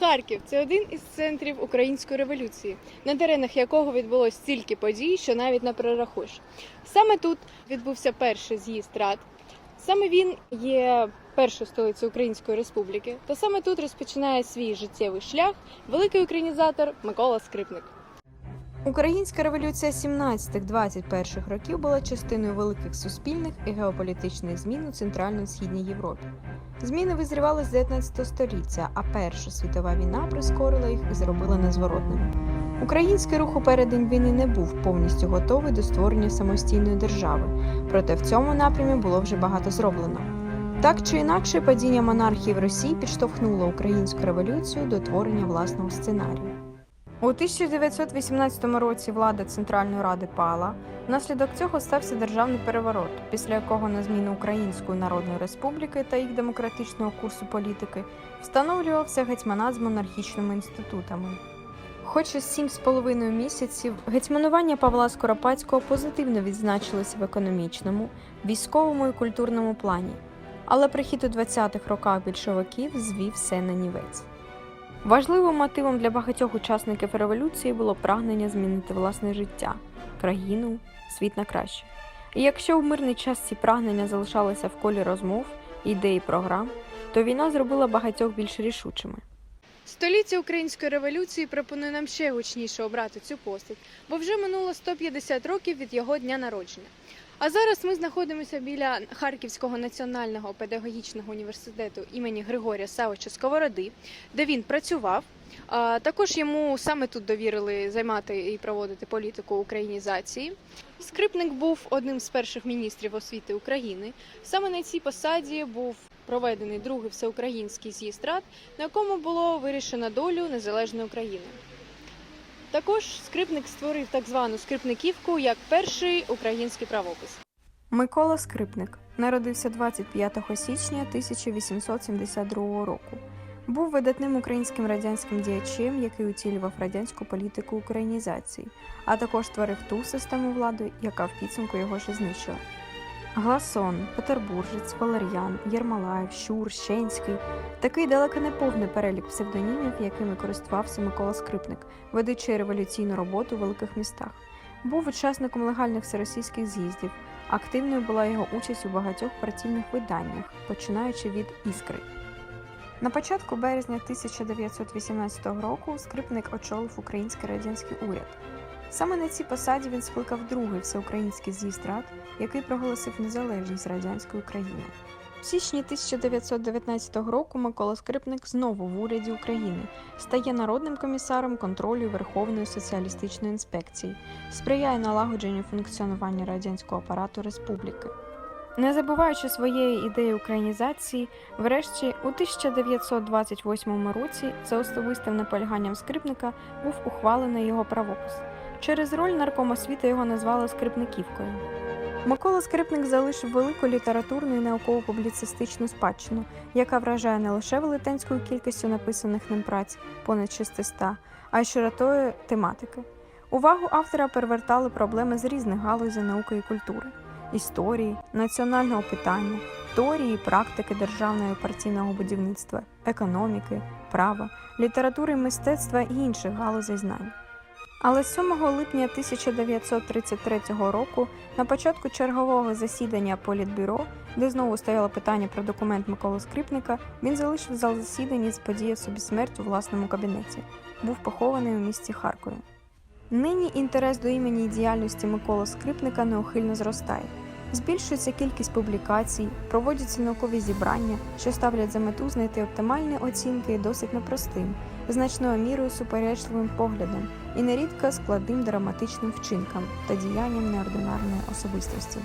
Харків це один із центрів української революції, на теренах якого відбулось стільки подій, що навіть не перерахуєш. Саме тут відбувся перший з'їзд рад. Саме він є першою столицею Української Республіки, та саме тут розпочинає свій життєвий шлях великий українізатор Микола Скрипник. Українська революція 17-21 років була частиною великих суспільних і геополітичних змін у центрально-східній Європі. Зміни визрівали з 19 століття, а Перша світова війна прискорила їх і зробила незворотними. Український рух у переддень війни не був повністю готовий до створення самостійної держави, проте в цьому напрямі було вже багато зроблено. Так чи інакше, падіння монархії в Росії підштовхнуло українську революцію до творення власного сценарію. У 1918 році влада Центральної Ради пала. Внаслідок цього стався державний переворот, після якого на зміну Української Народної Республіки та їх демократичного курсу політики встановлювався гетьманат з монархічними інститутами. Хоч з половиною місяців гетьманування Павла Скоропадського позитивно відзначилося в економічному, військовому і культурному плані, але прихід у 20-х роках більшовиків звів все на нівець. Важливим мотивом для багатьох учасників революції було прагнення змінити власне життя, країну, світ на краще. І якщо в мирний час ці прагнення залишалися в колі розмов, ідей програм, то війна зробила багатьох більш рішучими. Століття української революції пропонує нам ще гучніше обрати цю постать, бо вже минуло 150 років від його дня народження. А зараз ми знаходимося біля Харківського національного педагогічного університету імені Григорія Савича Сковороди, де він працював. Також йому саме тут довірили займати і проводити політику українізації. Скрипник був одним з перших міністрів освіти України. Саме на цій посаді був проведений другий всеукраїнський з'їзд рад, на якому було вирішено долю незалежної України. Також скрипник створив так звану скрипниківку як перший український правопис. Микола Скрипник народився 25 січня 1872 року. Був видатним українським радянським діячем, який утілював радянську політику українізації, а також створив ту систему влади, яка в підсумку його ж знищила. Гласон, Петербуржець, Валер'ян, Єрмолаєв, Щур, Щенський такий далеко не повний перелік псевдонімів, якими користувався Микола Скрипник, ведучи революційну роботу у великих містах. Був учасником легальних всеросійських з'їздів. Активною була його участь у багатьох партійних виданнях, починаючи від іскри. На початку березня 1918 року скрипник очолив український радянський уряд. Саме на цій посаді він скликав другий всеукраїнський з'їзд рад, який проголосив незалежність радянської країни. В січні 1919 року Микола Скрипник знову в уряді України стає народним комісаром контролю Верховної соціалістичної інспекції, сприяє налагодженню функціонування радянського апарату республіки. Не забуваючи своєї ідеї українізації, врешті у 1928 році за особистим наполяганням скрипника був ухвалений його правопис. Через роль наркома освіти його назвали скрипниківкою. Микола Скрипник залишив велику літературну і науково-публіцистичну спадщину, яка вражає не лише велетенською кількістю написаних ним праць понад 600, а й широтою тематики. Увагу автора перевертали проблеми з різних галузей науки і культури історії, національного питання, теорії і практики державного партійного будівництва, економіки, права, літератури і мистецтва і інших галузей знань. Але 7 липня 1933 року, на початку чергового засідання Політбюро, де знову стояло питання про документ Миколи Скрипника, він залишив зал засідання і заподіяв собі смерть у власному кабінеті. Був похований у місті Харкові. Нині інтерес до імені і діяльності Миколи Скрипника неухильно зростає. Збільшується кількість публікацій, проводяться наукові зібрання, що ставлять за мету знайти оптимальні оцінки досить непростим, значною мірою суперечливим поглядом і нерідко складним драматичним вчинкам та діянням неординарної особистості.